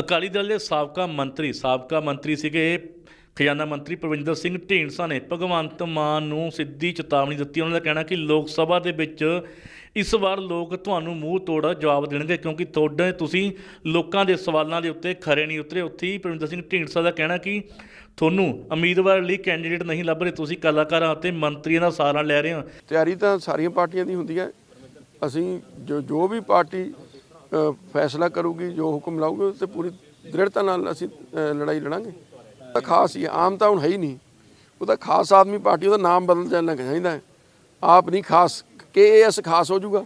ਅਕਾਲੀ ਦਲ ਦੇ ਸਾਬਕਾ ਮੰਤਰੀ ਸਾਬਕਾ ਮੰਤਰੀ ਸੀਗੇ ਖਜ਼ਾਨਾ ਮੰਤਰੀ ਪ੍ਰਵਿੰਦਰ ਸਿੰਘ ਢੀਂਡਸਾ ਨੇ ਭਗਵੰਤ ਮਾਨ ਨੂੰ ਸਿੱਧੀ ਚੇਤਾਵਨੀ ਦਿੱਤੀ। ਉਹਨਾਂ ਦਾ ਕਹਿਣਾ ਕਿ ਲੋਕ ਸਭਾ ਦੇ ਵਿੱਚ ਇਸ ਵਾਰ ਲੋਕ ਤੁਹਾਨੂੰ ਮੂੰਹ ਤੋੜ ਜਵਾਬ ਦੇਣਗੇ ਕਿਉਂਕਿ ਤੁਹਾਡੇ, ਤੁਸੀਂ ਲੋਕਾਂ ਦੇ ਸਵਾਲਾਂ ਦੇ ਉੱਤੇ ਖਰੇ ਨਹੀਂ ਉਤਰੇ। ਉੱਥੇ ਹੀ ਪ੍ਰਵਿੰਦਰ ਸਿੰਘ ਢੀਂਡਸਾ ਦਾ ਕਹਿਣਾ ਕਿ ਤੁਹਾਨੂੰ ਉਮੀਦਵਾਰ ਲਈ ਕੈਂਡੀਡੇਟ ਨਹੀਂ ਲੱਭ ਰਹੇ, ਤੁਸੀਂ ਕਲਾਕਾਰਾਂ ਅਤੇ ਮੰਤਰੀਆਂ ਦਾ ਸਹਾਰਾ ਲੈ ਰਹੇ ਹੋ। ਤਿਆਰੀ ਤਾਂ ਸਾਰੀਆਂ ਪਾਰਟੀਆਂ ਦੀ ਹੁੰਦੀ ਹੈ। ਅਸੀਂ ਜੋ ਜੋ ਵੀ ਪਾਰਟੀ ਫੈਸਲਾ ਕਰੂਗੀ, ਜੋ ਹੁਕਮ ਲਾਊਗੀ ਉਸ ਤੇ ਪੂਰੀ ਦ੍ਰਿੜਤਾ ਨਾਲ ਅਸੀਂ ਲੜਾਈ ਲੜਾਂਗੇ। ਤਾਂ ਖਾਸ ਹੀ ਆਮ ਤਾਂ ਹੁਣ ਹੈ ਹੀ ਨਹੀਂ। ਉਹ ਤਾਂ ਖਾਸ ਆਦਮੀ ਪਾਰਟੀ, ਉਹਦਾ ਨਾਮ ਬਦਲ ਜਾਣਾ ਚਾਹੀਦਾ ਆਪ ਨਹੀਂ ਖਾਸ ਕੇਐਸ ਖਾਸ ਹੋ ਜਾਊਗਾ।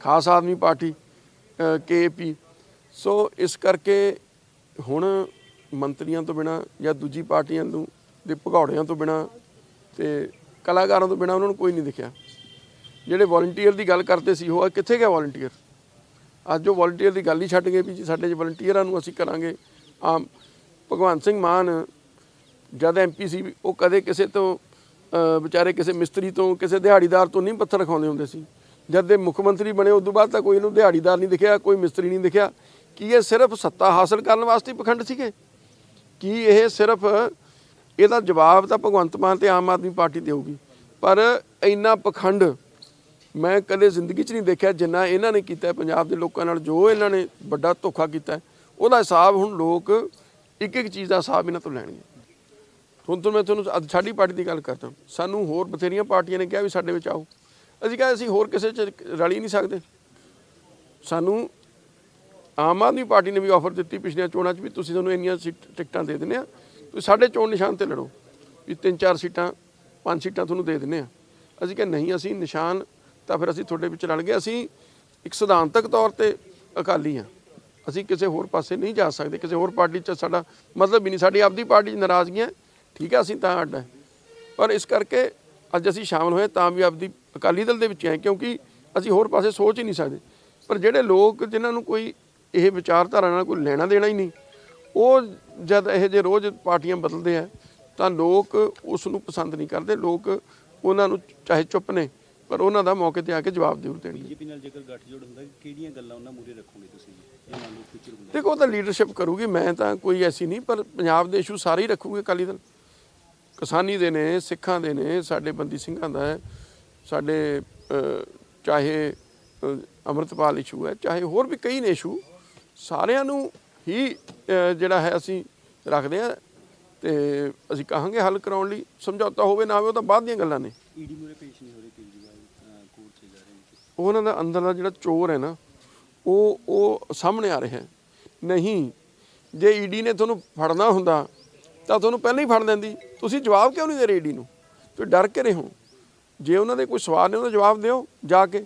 ਖਾਸ ਆਦਮੀ ਪਾਰਟੀ ਕੇਪੀ ਸੋ ਇਸ ਕਰਕੇ ਹੁਣ ਮੰਤਰੀਆਂ ਤੋਂ ਬਿਨਾ ਜਾਂ ਦੂਜੀ ਪਾਰਟੀਆਂ ਨੂੰ, ਦੇ ਭਗੌੜਿਆਂ ਤੋਂ ਬਿਨਾ ਤੇ ਕਲਾਕਾਰਾਂ ਤੋਂ ਬਿਨਾ ਉਹਨਾਂ ਨੂੰ ਕੋਈ ਨਹੀਂ ਦਿਖਿਆ। ਜਿਹੜੇ ਵੋਲੰਟੀਅਰ ਦੀ ਗੱਲ ਕਰਦੇ ਸੀ, ਉਹ ਕਿੱਥੇ ਗਿਆ ਵੋਲੰਟੀਅਰ ਅੱਜ ਉਹ ਵੋਲੰਟੀਅਰ ਦੀ ਗੱਲ ਹੀ ਛੱਡ ਗਏ ਵੀ ਜੀ ਸਾਡੇ ਚ ਵੋਲੰਟੀਅਰਾਂ ਨੂੰ ਅਸੀਂ ਕਰਾਂਗੇ। ਆਮ ਭਗਵੰਤ ਸਿੰਘ ਮਾਨ, ਜਦ ਐਮਪੀ ਸੀ, ਉਹ ਕਦੇ ਕਿਸੇ ਤੋਂ ਵਿਚਾਰੇ ਕਿਸੇ ਮਿਸਤਰੀ ਤੋਂ, ਕਿਸੇ ਦਿਹਾੜੀਦਾਰ ਤੋਂ ਨਹੀਂ ਪੱਥਰ ਰਖਾਉਂਦੇ ਹੁੰਦੇ ਸੀ। ਜਦ ਦੇ ਮੁੱਖ ਮੰਤਰੀ ਬਣੇ ਉਸ ਤੋਂ ਬਾਅਦ ਤਾਂ ਕੋਈ ਇਹਨੂੰ ਦਿਹਾੜੀਦਾਰ ਨਹੀਂ ਦਿਖਿਆ, ਕੋਈ ਮਿਸਤਰੀ ਨਹੀਂ ਦਿਖਿਆ। ਕੀ ਇਹ ਸਿਰਫ ਸੱਤਾ ਹਾਸਲ ਕਰਨ ਵਾਸਤੇ ਪਖੰਡ ਸੀਗੇ? ਕੀ ਇਹ ਸਿਰਫ ਇਹਦਾ ਜਵਾਬ ਤਾਂ ਭਗਵੰਤ ਮਾਨ ਤੇ ਆਮ ਆਦਮੀ ਪਾਰਟੀ ਦੇਊਗੀ ਪਰ ਇੰਨਾ ਪਖੰਡ ਮੈਂ ਕਦੇ ਜ਼ਿੰਦਗੀ 'ਚ ਨਹੀਂ ਦੇਖਿਆ ਜਿੰਨਾ ਇਹਨਾਂ ਨੇ ਕੀਤਾ ਪੰਜਾਬ ਦੇ ਲੋਕਾਂ ਨਾਲ ਜੋ ਇਹਨਾਂ ਨੇ ਵੱਡਾ ਧੋਖਾ ਕੀਤਾ ਉਹਦਾ ਹਿਸਾਬ ਹੁਣ ਲੋਕ ਇੱਕ ਇੱਕ ਚੀਜ਼ ਦਾ ਹਿਸਾਬ ਇਹਨਾਂ ਤੋਂ ਲੈਣਗੇ। ਹੁਣ ਤੋਂ ਮੈਂ ਤੁਹਾਨੂੰ ਅੱਜ ਸਾਡੀ ਪਾਰਟੀ ਦੀ ਗੱਲ ਕਰਦਾ, ਸਾਨੂੰ ਹੋਰ ਬਥੇਰੀਆਂ ਪਾਰਟੀਆਂ ਨੇ ਕਿਹਾ ਵੀ ਸਾਡੇ ਵਿੱਚ ਆਓ। ਅਸੀਂ ਕਿਹਾ ਅਸੀਂ ਹੋਰ ਕਿਸੇ 'ਚ ਰਲੀ ਨਹੀਂ ਸਕਦੇ। ਸਾਨੂੰ ਆਮ ਆਦਮੀ ਪਾਰਟੀ ਨੇ ਵੀ ਆਫਰ ਦਿੱਤੀ ਪਿਛਲੀਆਂ ਚੋਣਾਂ 'ਚ ਵੀ ਤੁਸੀਂ ਤੁਹਾਨੂੰ ਇੰਨੀਆਂ ਸੀਟ ਟਿਕਟਾਂ ਦੇ ਦਿੰਦੇ ਆ ਤੁਸੀਂ ਸਾਡੇ ਚੋਣ ਨਿਸ਼ਾਨ ਤੇ ਲੜੋ, ਵੀ ਤਿੰਨ ਚਾਰ ਸੀਟਾਂ, ਪੰਜ ਸੀਟਾਂ ਤੁਹਾਨੂੰ ਦੇ ਦਿੰਦੇ ਆ। ਅਸੀਂ ਕਿਹਾ ਨਹੀਂ, ਅਸੀਂ ਨਿਸ਼ਾਨ ਤਾਂ ਫਿਰ ਅਸੀਂ ਤੁਹਾਡੇ ਵਿੱਚ ਰਲ ਗਏ। ਅਸੀਂ ਇੱਕ ਸਿਧਾਂਤਕ ਤੌਰ ਤੇ ਅਕਾਲੀ ਆ ਅਸੀਂ ਕਿਸੇ ਹੋਰ ਪਾਸੇ ਨਹੀਂ ਜਾ ਸਕਦੇ। ਕਿਸੇ ਹੋਰ ਪਾਰਟੀ 'ਚ ਸਾਡਾ ਮਤਲਬ ਹੀ ਨਹੀਂ। ਸਾਡੀ ਆਪਦੀ ਪਾਰਟੀ 'ਚ ਨਾਰਾਜ਼ਗੀਆਂ ਠੀਕ ਆ, ਅਸੀਂ ਤਾਂ ਅੱਡ ਹੈ। ਪਰ ਇਸ ਕਰਕੇ ਅੱਜ ਅਸੀਂ ਸ਼ਾਮਲ ਹੋਏ ਤਾਂ ਵੀ ਆਪਦੀ ਅਕਾਲੀ ਦਲ ਦੇ ਵਿੱਚ ਆਏ ਕਿਉਂਕਿ ਅਸੀਂ ਹੋਰ ਪਾਸੇ ਸੋਚ ਹੀ ਨਹੀਂ ਸਕਦੇ। ਪਰ ਜਿਹੜੇ ਲੋਕ ਜਿਨ੍ਹਾਂ ਨੂੰ ਕੋਈ ਇਹ ਵਿਚਾਰਧਾਰਾ ਨਾਲ ਕੋਈ ਲੈਣਾ ਦੇਣਾ ਹੀ ਨਹੀਂ, ਉਹ ਜਦ ਇਹ ਜੇ ਰੋਜ਼ ਪਾਰਟੀਆਂ ਬਦਲਦੇ ਆ, ਤਾਂ ਲੋਕ ਉਸ ਨੂੰ ਪਸੰਦ ਨਹੀਂ ਕਰਦੇ। ਲੋਕ ਉਹਨਾਂ ਨੂੰ ਚਾਹੇ ਚੁੱਪ ਨੇ ਪਰ ਉਹਨਾਂ ਦਾ ਮੌਕੇ ਤੇ ਆ ਕੇ ਜਵਾਬ ਜ਼ਰੂਰ ਦੇਣਗੇ। ਬੀਜੇਪੀ ਨਾਲ ਜੇਕਰ ਗੱਠਜੋੜ ਹੁੰਦਾ ਕਿਹੜੀਆਂ ਗੱਲਾਂ ਉਹਨਾਂ ਮੂਰੇ ਰੱਖੋਗੇ ਤੁਸੀਂ? ਜੇ ਮੰਨ ਲਓ ਫਿਊਚਰ ਹੁੰਦਾ। ਦੇਖੋ ਤਾਂ ਲੀਡਰਸ਼ਿਪ ਕਰੂਗੀ ਮੈਂ ਤਾਂ ਕੋਈ ਐਸੀ ਨਹੀਂ ਪਰ ਪੰਜਾਬ ਦੇ ਇਸ਼ੂ ਸਾਰੇ ਹੀ ਰੱਖੂਗੇ ਅਕਾਲੀ ਦਲ। ਕਿਸਾਨੀ ਦੇ ਨੇ ਸਿੱਖਾਂ ਦੇ ਨੇ ਸਾਡੇ ਬੰਦੀ ਸਿੰਘਾਂ ਦਾ ਹੈ। ਸਾਡੇ ਚਾਹੇ ਅੰਮ੍ਰਿਤਪਾਲ ਇਸ਼ੂ ਹੈ ਚਾਹੇ ਹੋਰ ਵੀ ਕਈ ਨੇ ਇਸ਼ੂ ਸਾਰਿਆਂ ਨੂੰ ਹੀ ਜਿਹੜਾ ਹੈ ਅਸੀਂ ਰੱਖਦੇ ਆ ਤੇ ਅਸੀਂ ਕਹਾਂਗੇ ਹੱਲ ਕਰਾਉਣ ਲਈ। ਸਮਝੌਤਾ ਹੋਵੇ ਨਾ ਹੋਵੇ ਉਹ ਤਾਂ ਬਾਅਦ ਦੀਆਂ ਗੱਲਾਂ ਨੇ। ਈਡੀ ਮੂਰੇ ਪੇਸ਼ ਨਹੀਂ ਹੋ ਰਹੇ ਕੇਜਰੀਵਾਲ ਕੋਰਟ 'ਚ ਜਾ ਰਹੇ ਨੇ ਉਹਨਾਂ ਦਾ ਅੰਦਰ ਦਾ ਜਿਹੜਾ ਚੋਰ ਹੈ ਨਾ, ਉਹ ਉਹ ਸਾਹਮਣੇ ਆ ਰਿਹਾ ਨਹੀਂ, ਜੇ ਈਡੀ ਨੇ ਤੁਹਾਨੂੰ ਫੜਨਾ ਹੁੰਦਾ, ਤਾਂ ਤੁਹਾਨੂੰ ਪਹਿਲਾਂ ਹੀ ਫੜ ਲੈਂਦੀ। ਤੁਸੀਂ ਜਵਾਬ ਕਿਉਂ ਨਹੀਂ ਦੇ ਰਹੇ ਈਡੀ ਨੂੰ? ਤੁਸੀਂ ਡਰ ਕੇ ਰਹੇ ਹੋ। ਜੇ ਉਹਨਾਂ ਦੇ ਕੋਈ ਸਵਾਲ ਨੇ, ਉਹਦਾ ਜਵਾਬ ਦਿਓ, ਜਾ ਕੇ।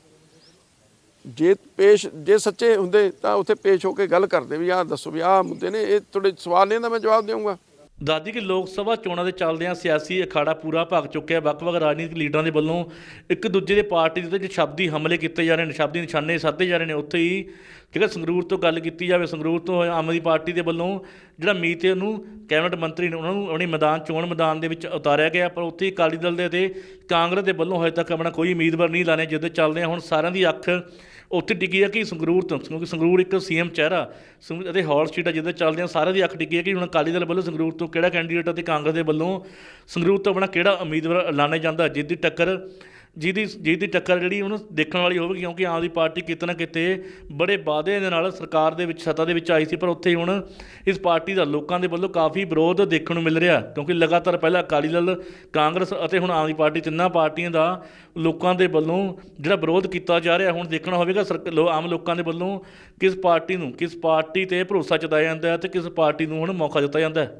ਜੇ ਪੇਸ਼, ਜੇ ਸੱਚੇ ਹੁੰਦੇ, ਤਾਂ ਉੱਥੇ ਪੇਸ਼ ਹੋ ਕੇ ਗੱਲ ਕਰਦੇ ਵੀ ਆਹ ਦੱਸੋ ਵੀ ਆਹ ਮੁੱਦੇ ਨੇ, ਇਹ ਤੁਹਾਡੇ ਸਵਾਲ ਨੇ ਤਾਂ ਮੈਂ ਜਵਾਬ ਦੇਵਾਂਗਾ ਦਾਦੀ ਕਿ ਲੋਕ ਸਭਾ ਚੋਣਾਂ ਦੇ ਚੱਲਦਿਆਂ ਸਿਆਸੀ ਅਖਾੜਾ ਪੂਰਾ ਭਗ ਚੁੱਕਿਆ ਵੱਖ-ਵੱਖ ਰਾਜਨੀਤਿਕ ਲੀਡਰਾਂ ਦੇ ਵੱਲੋਂ ਇੱਕ ਦੂਜੇ ਦੇ ਪਾਰਟੀ ਦੇ ਉੱਤੇ ਸ਼ਬਦੀ ਹਮਲੇ ਕੀਤੇ ਜਾ ਰਹੇ ਨੇ ਸ਼ਬਦੀ ਨਿਸ਼ਾਨੇ ਸਾਧੇ ਜਾ ਰਹੇ ਨੇ। ਉੱਥੇ ਹੀ ਜੇਕਰ ਸੰਗਰੂਰ ਤੋਂ ਗੱਲ ਕੀਤੀ ਜਾਵੇ, ਸੰਗਰੂਰ ਤੋਂ ਆਮ ਆਦਮੀ ਪਾਰਟੀ ਦੇ ਵੱਲੋਂ ਜਿਹੜਾ ਮੀਤ ਹੈ, ਉਹਨੂੰ ਕੈਬਨਿਟ ਮੰਤਰੀ ਨੇ, ਉਹਨਾਂ ਨੂੰ ਆਪਣੇ ਮੈਦਾਨ, ਚੋਣ ਮੈਦਾਨ ਦੇ ਵਿੱਚ ਉਤਾਰਿਆ ਗਿਆ। ਪਰ ਉੱਥੇ ਹੀ ਅਕਾਲੀ ਦਲ ਦੇ ਅਤੇ ਕਾਂਗਰਸ ਦੇ ਵੱਲੋਂ ਹਜੇ ਤੱਕ ਆਪਣਾ ਕੋਈ ਉਮੀਦਵਾਰ ਨਹੀਂ ਲਾਣੇ ਜਿਹਦੇ ਚੱਲਦੇ ਆ। ਹੁਣ ਸਾਰਿਆਂ ਦੀ ਅੱਖ ਉੱਥੇ ਡਿੱਗੀ ਹੈ ਕਿ ਸੰਗਰੂਰ ਤੋਂ, ਕਿਉਂਕਿ ਸੰਗਰੂਰ ਇੱਕ ਸੀਐਮ ਚਿਹਰਾ, ਸੰਗ, ਅਤੇ ਹੌਟ ਸੀਟ ਆ ਜਿਹਦੇ ਚੱਲਦਿਆਂ ਸਾਰਿਆਂ ਦੀ ਅੱਖ ਡਿੱਗੀ ਹੈ ਕਿ ਹੁਣ ਅਕਾਲੀ ਦਲ ਵੱਲੋਂ ਸੰਗਰੂਰ ਤੋਂ ਕਿਹੜਾ ਕੈਂਡੀਡੇਟ ਅਤੇ ਕਾਂਗਰਸ ਦੇ ਵੱਲੋਂ ਸੰਗਰੂਰ ਤੋਂ ਆਪਣਾ ਕਿਹੜਾ ਉਮੀਦਵਾਰ ਐਲਾਨਿਆ ਜਾਂਦਾ, ਜਿਸ ਦੀ ਟੱਕਰ ਜਿਹਦੀ ਜਿਹਦੀ ਟੱਕਰ ਜਿਹੜੀ ਉਹਨੂੰ ਦੇਖਣ ਵਾਲੀ ਹੋਵੇਗੀ, ਕਿਉਂਕਿ ਆਮ ਆਦਮੀ ਪਾਰਟੀ ਕਿਤੇ ਨਾ ਕਿਤੇ ਬੜੇ ਵਾਅਦੇ ਦੇ ਨਾਲ ਸਰਕਾਰ ਦੇ ਵਿੱਚ, ਸੱਤਾ ਦੇ ਵਿੱਚ ਆਈ ਸੀ, ਪਰ ਉੱਥੇ ਹੁਣ ਇਸ ਪਾਰਟੀ ਦਾ ਲੋਕਾਂ ਦੇ ਵੱਲੋਂ ਕਾਫੀ ਵਿਰੋਧ ਦੇਖਣ ਨੂੰ ਮਿਲ ਰਿਹਾ, ਕਿਉਂਕਿ ਲਗਾਤਾਰ ਪਹਿਲਾਂ ਅਕਾਲੀ ਦਲ, ਕਾਂਗਰਸ ਅਤੇ ਹੁਣ ਆਮ ਆਦਮੀ ਪਾਰਟੀ ਤਿੰਨਾਂ ਪਾਰਟੀਆਂ ਦਾ ਲੋਕਾਂ ਦੇ ਵੱਲੋਂ ਜਿਹੜਾ ਵਿਰੋਧ ਕੀਤਾ ਜਾ ਰਿਹਾ, ਹੁਣ ਦੇਖਣਾ ਹੋਵੇਗਾ ਸਰਕ- ਲੋ- ਆਮ ਲੋਕਾਂ ਦੇ ਵੱਲੋਂ ਕਿਸ ਪਾਰਟੀ ਨੂੰ, ਕਿਸ ਪਾਰਟੀ ਤੇ ਭਰੋਸਾ ਜਤਾਇਆ ਜਾਂਦਾ ਹੈ ਤੇ ਕਿਸ ਪਾਰਟੀ ਨੂੰ ਹੁਣ ਮੌਕਾ ਦਿੱਤਾ ਜਾਂਦਾ ਹੈ।